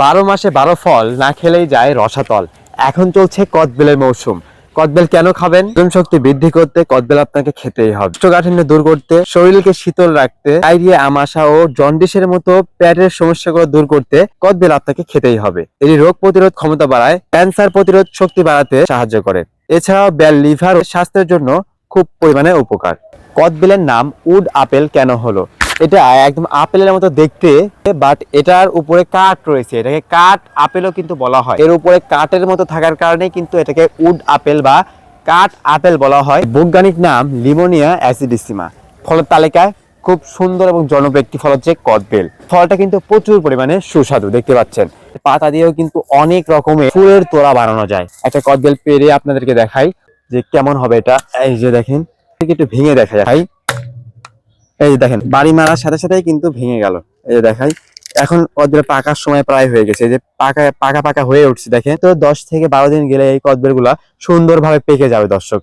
বারো মাসে বারো ফল না খেলেই যায় রসাতল। এখন চলছে কদবেলের মৌসুম। কদবেল কেন খাবেন? ওজন শক্তি বৃদ্ধি করতে কদবেল আপনাকে খেতেই হবে। কোষ্ঠকাঠিন্য দূর করতে, শরীরকে শীতল রাখতে, ডায়রিয়া, আমাশা ও জন্ডিসের মতো পেটের সমস্যাগুলো দূর করতে কদবেল আপনাকে খেতেই হবে। এটি রোগ প্রতিরোধ ক্ষমতা বাড়ায়, ক্যান্সার প্রতিরোধ শক্তি বাড়াতে সাহায্য করে। এছাড়াও বেল লিভার স্বাস্থ্যের জন্য খুব পরিমাণে উপকার। কদবেলের নাম উড আপেল কেন হলো? এটা একদম আপেলের মতো দেখতে বাট এটার উপরে কাঠ রয়েছে। এটাকে কাঠ আপেলও কিন্তু বলা হয়। এর উপরে কাঠের মতো থাকার কারণে কিন্তু এটাকে উড আপেল বা কাঠ আপেল বলা হয়। বৈজ্ঞানিক নাম লিমোনিয়া অ্যাসিডিসিমা। ফলের তালিকায় খুব সুন্দর এবং জনপ্রিয় একটি ফল হচ্ছে কদবেল। ফলটা কিন্তু প্রচুর পরিমাণে সুস্বাদু, দেখতে পাচ্ছেন। পাতা দিয়েও কিন্তু অনেক রকমের ফুলের তোড়া বানানো যায়। একটা কদবেল পেরে আপনাদেরকে দেখাই যে কেমন হবে এটা। এই যে দেখেন একটু ভেঙে দেখা যায়। এই যে দেখেন, বাড়ি মারার সাথে সাথেই কিন্তু ভেঙে গেল। এই যে দেখাই, এখন কদবেল পাকার সময় প্রায় হয়ে গেছে। যে পাকা পাকা পাকা হয়ে উঠছে, দেখেন। তো দশ থেকে বারো দিন গেলে এই কদবেলগুলা সুন্দরভাবে পেকে যাবে, দর্শক।